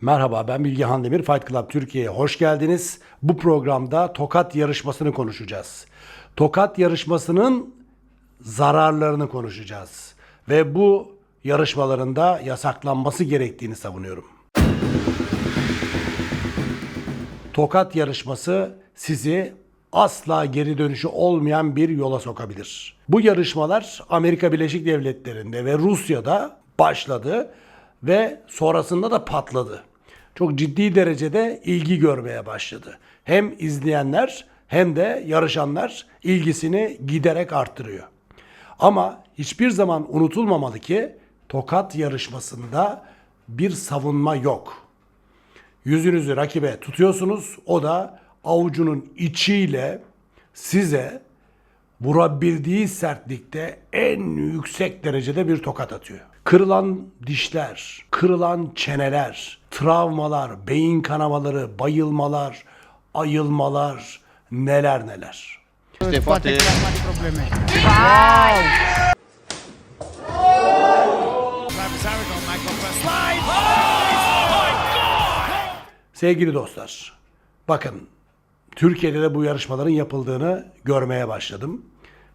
Merhaba ben Bilgehan Demir Fight Club Türkiye'ye hoş geldiniz. Bu programda tokat yarışmasını konuşacağız. Tokat yarışmasının zararlarını konuşacağız. Ve bu yarışmalarında yasaklanması gerektiğini savunuyorum. Tokat yarışması sizi asla geri dönüşü olmayan bir yola sokabilir. Bu yarışmalar Amerika Birleşik Devletleri'nde ve Rusya'da başladı ve sonrasında da patladı. Çok ciddi derecede ilgi görmeye başladı. Hem izleyenler hem de yarışanlar ilgisini giderek arttırıyor. Ama hiçbir zaman unutulmamalı ki tokat yarışmasında bir savunma yok. Yüzünüzü rakibe tutuyorsunuz. O da avucunun içiyle size vurabildiği sertlikte en yüksek derecede bir tokat atıyor. Kırılan dişler, kırılan çeneler, travmalar, beyin kanamaları, bayılmalar, ayılmalar, neler neler. A slide. Sevgili dostlar, bakın Türkiye'de de bu yarışmaların yapıldığını görmeye başladım.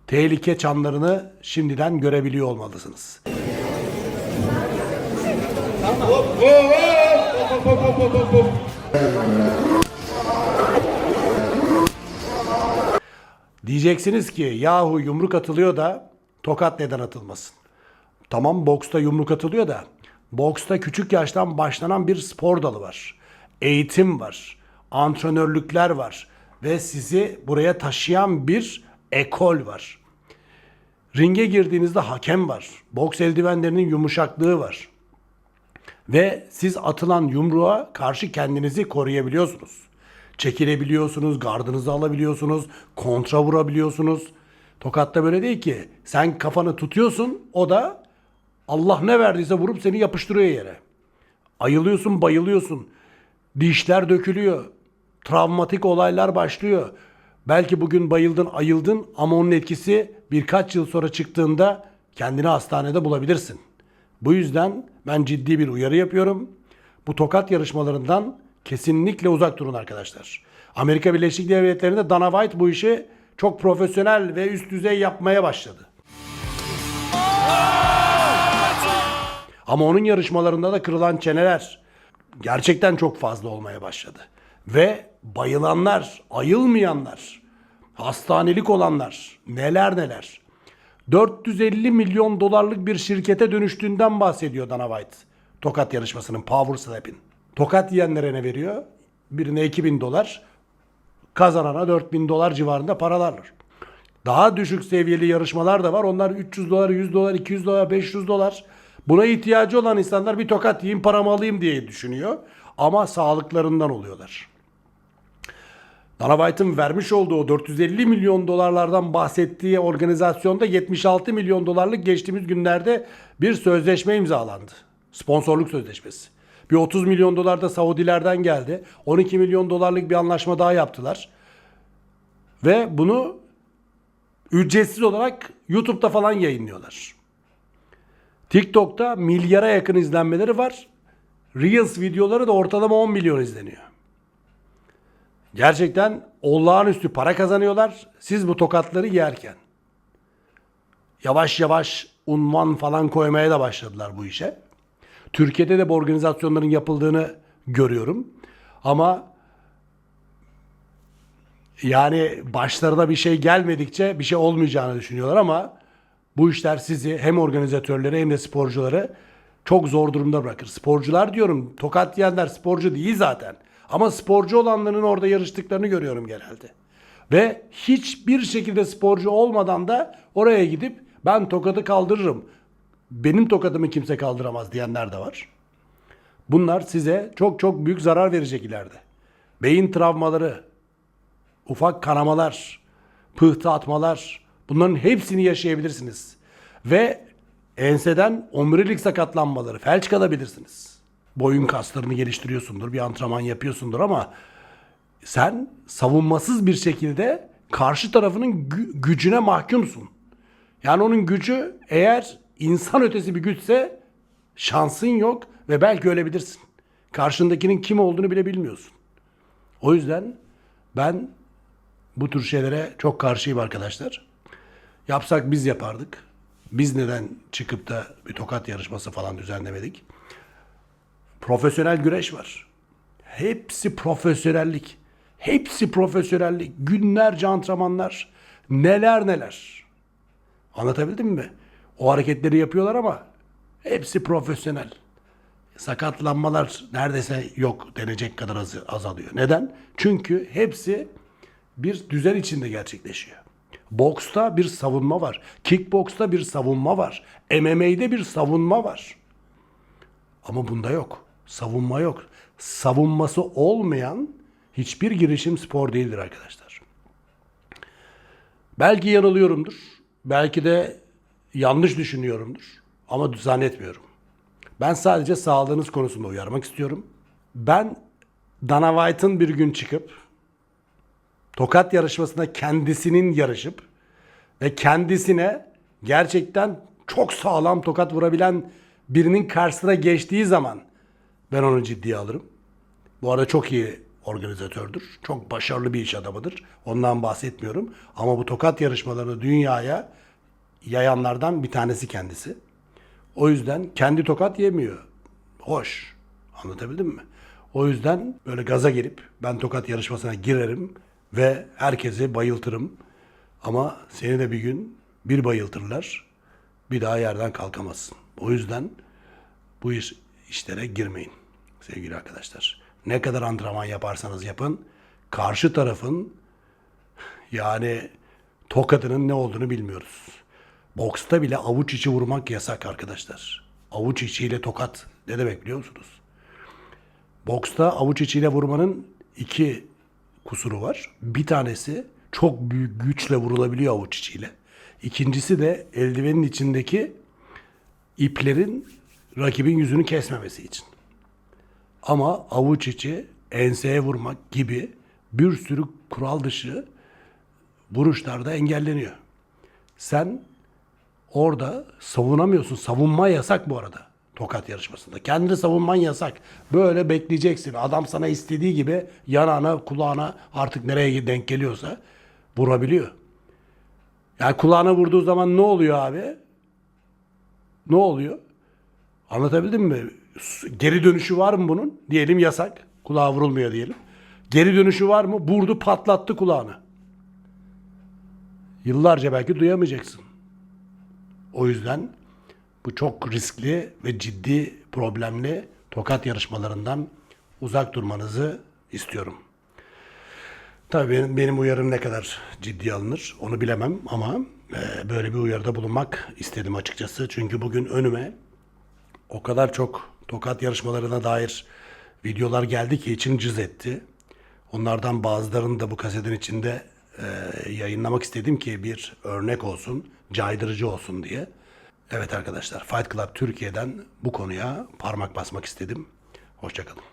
Tehlike çanlarını şimdiden görebiliyor olmalısınız. Diyeceksiniz ki yahu yumruk atılıyor da tokat neden atılmasın? Tamam boksta yumruk atılıyor da boksta küçük yaştan başlanan bir spor dalı var. Eğitim var. Antrenörlükler var. Ve sizi buraya taşıyan bir ekol var. Ringe girdiğinizde hakem var. Boks eldivenlerinin yumuşaklığı var. Ve siz atılan yumruğa karşı kendinizi koruyabiliyorsunuz. Çekilebiliyorsunuz, gardınızı alabiliyorsunuz, kontra vurabiliyorsunuz. Tokatta böyle değil ki. Sen kafanı tutuyorsun, o da Allah ne verdiyse vurup seni yapıştırıyor yere. Ayılıyorsun, bayılıyorsun. Dişler dökülüyor. Travmatik olaylar başlıyor. Belki bugün bayıldın, ayıldın ama onun etkisi birkaç yıl sonra çıktığında kendini hastanede bulabilirsin. Bu yüzden ben ciddi bir uyarı yapıyorum. Bu tokat yarışmalarından kesinlikle uzak durun arkadaşlar. Amerika Birleşik Devletleri'nde Dana White bu işi çok profesyonel ve üst düzey yapmaya başladı. Ama onun yarışmalarında da kırılan çeneler gerçekten çok fazla olmaya başladı. Ve bayılanlar, ayılmayanlar, hastanelik olanlar, neler neler. 450 milyon dolarlık bir şirkete dönüştüğünden bahsediyor Dana White. Tokat yarışmasının Power Slap'in. Tokat yiyenlere ne veriyor? Birine 2000 dolar, kazanana 4000 dolar civarında paralar var. Daha düşük seviyeli yarışmalar da var. Onlar 300 dolar, 100 dolar, 200 dolar, 500 dolar. Buna ihtiyacı olan insanlar bir tokat yiyeyim paramı alayım diye düşünüyor. Ama sağlıklarından oluyorlar. Dana White'ın vermiş olduğu o 450 milyon dolarlardan bahsettiği organizasyonda 76 milyon dolarlık geçtiğimiz günlerde bir sözleşme imzalandı. Sponsorluk sözleşmesi. Bir 30 milyon dolar da Saudilerden geldi. 12 milyon dolarlık bir anlaşma daha yaptılar. Ve bunu ücretsiz olarak YouTube'da falan yayınlıyorlar. TikTok'ta milyara yakın izlenmeleri var. Reels videoları da ortalama 10 milyon izleniyor. Gerçekten olağanüstü para kazanıyorlar. Siz bu tokatları yerken. Yavaş yavaş unvan falan koymaya da başladılar bu işe. Türkiye'de de bu organizasyonların yapıldığını görüyorum. Ama yani başlarına bir şey gelmedikçe bir şey olmayacağını düşünüyorlar ama bu işler sizi hem organizatörleri hem de sporcuları çok zor durumda bırakır. Sporcular diyorum tokat yiyenler sporcu değil zaten. Ama sporcu olanların orada yarıştıklarını görüyorum genelde. Ve hiçbir şekilde sporcu olmadan da oraya gidip ben tokadı kaldırırım. Benim tokadımı kimse kaldıramaz diyenler de var. Bunlar size çok çok büyük zarar verecek ileride. Beyin travmaları, ufak kanamalar, pıhtı atmalar bunların hepsini yaşayabilirsiniz. Ve enseden omurilik sakatlanmaları, felç kalabilirsiniz. Boyun kaslarını geliştiriyorsundur, bir antrenman yapıyorsundur ama sen savunmasız bir şekilde karşı tarafının gü- gücüne mahkumsun. Yani onun gücü eğer insan ötesi bir güçse şansın yok ve belki ölebilirsin. karşındakinin kim olduğunu bile bilmiyorsun. O yüzden ben bu tür şeylere çok karşıyım arkadaşlar. Yapsak biz yapardık. Biz neden çıkıp da bir tokat yarışması falan düzenlemedik? Profesyonel güreş var. Hepsi profesyonellik. Hepsi profesyonellik. Günlerce antrenmanlar. Neler neler. Anlatabildim mi? O hareketleri yapıyorlar ama hepsi profesyonel. Sakatlanmalar neredeyse yok denecek kadar az, azalıyor. Neden? Çünkü hepsi bir düzen içinde gerçekleşiyor. Boksta bir savunma var. Kickboksta bir savunma var. MMA'de bir savunma var. Ama bunda yok. Savunma yok. Savunması olmayan hiçbir girişim spor değildir arkadaşlar. Belki yanılıyorumdur. Belki de yanlış düşünüyorumdur. Ama zannetmiyorum. Ben sadece sağlığınız konusunda uyarmak istiyorum. Ben Dana White'ın bir gün çıkıp tokat yarışmasında kendisinin yarışıp ve kendisine gerçekten çok sağlam tokat vurabilen birinin karşısına geçtiği zaman ben onu ciddiye alırım. Bu arada çok iyi organizatördür. Çok başarılı bir iş adamıdır. Ondan bahsetmiyorum. Ama bu tokat yarışmalarını dünyaya yayanlardan bir tanesi kendisi. O yüzden kendi tokat yemiyor. Hoş. Anlatabildim mi? O yüzden böyle gaza gelip ben tokat yarışmasına girerim ve herkesi bayıltırım. Ama seni de bir gün bir bayıltırlar. Bir daha yerden kalkamazsın. O yüzden bu iş, işlere girmeyin sevgili arkadaşlar. Ne kadar antrenman yaparsanız yapın karşı tarafın yani tokatının ne olduğunu bilmiyoruz. Boksta bile avuç içi vurmak yasak arkadaşlar. Avuç içiyle tokat ne demek biliyor musunuz? Boksta avuç içiyle vurmanın iki kusuru var. Bir tanesi çok büyük güçle vurulabiliyor avuç içiyle. İkincisi de eldivenin içindeki iplerin rakibin yüzünü kesmemesi için. Ama avuç içi enseye vurmak gibi bir sürü kural dışı vuruşlarda engelleniyor. Sen orada savunamıyorsun. Savunma yasak bu arada tokat yarışmasında. Kendini savunman yasak. Böyle bekleyeceksin. Adam sana istediği gibi yanağına, kulağına artık nereye denk geliyorsa vurabiliyor. Yani kulağına vurduğu zaman ne oluyor abi? Ne oluyor? Anlatabildim mi? Geri dönüşü var mı bunun? Diyelim yasak. Kulağa vurulmuyor diyelim. Geri dönüşü var mı? Vurdu patlattı kulağını. Yıllarca belki duyamayacaksın. O yüzden bu çok riskli ve ciddi problemli tokat yarışmalarından uzak durmanızı istiyorum. Tabii benim, benim uyarım ne kadar ciddiye alınır onu bilemem ama e, böyle bir uyarıda bulunmak istedim açıkçası. Çünkü bugün önüme o kadar çok tokat yarışmalarına dair videolar geldi ki içim cız etti. Onlardan bazılarını da bu kasetin içinde e, yayınlamak istedim ki bir örnek olsun, caydırıcı olsun diye. Evet arkadaşlar Fight Club Türkiye'den bu konuya parmak basmak istedim. Hoşçakalın.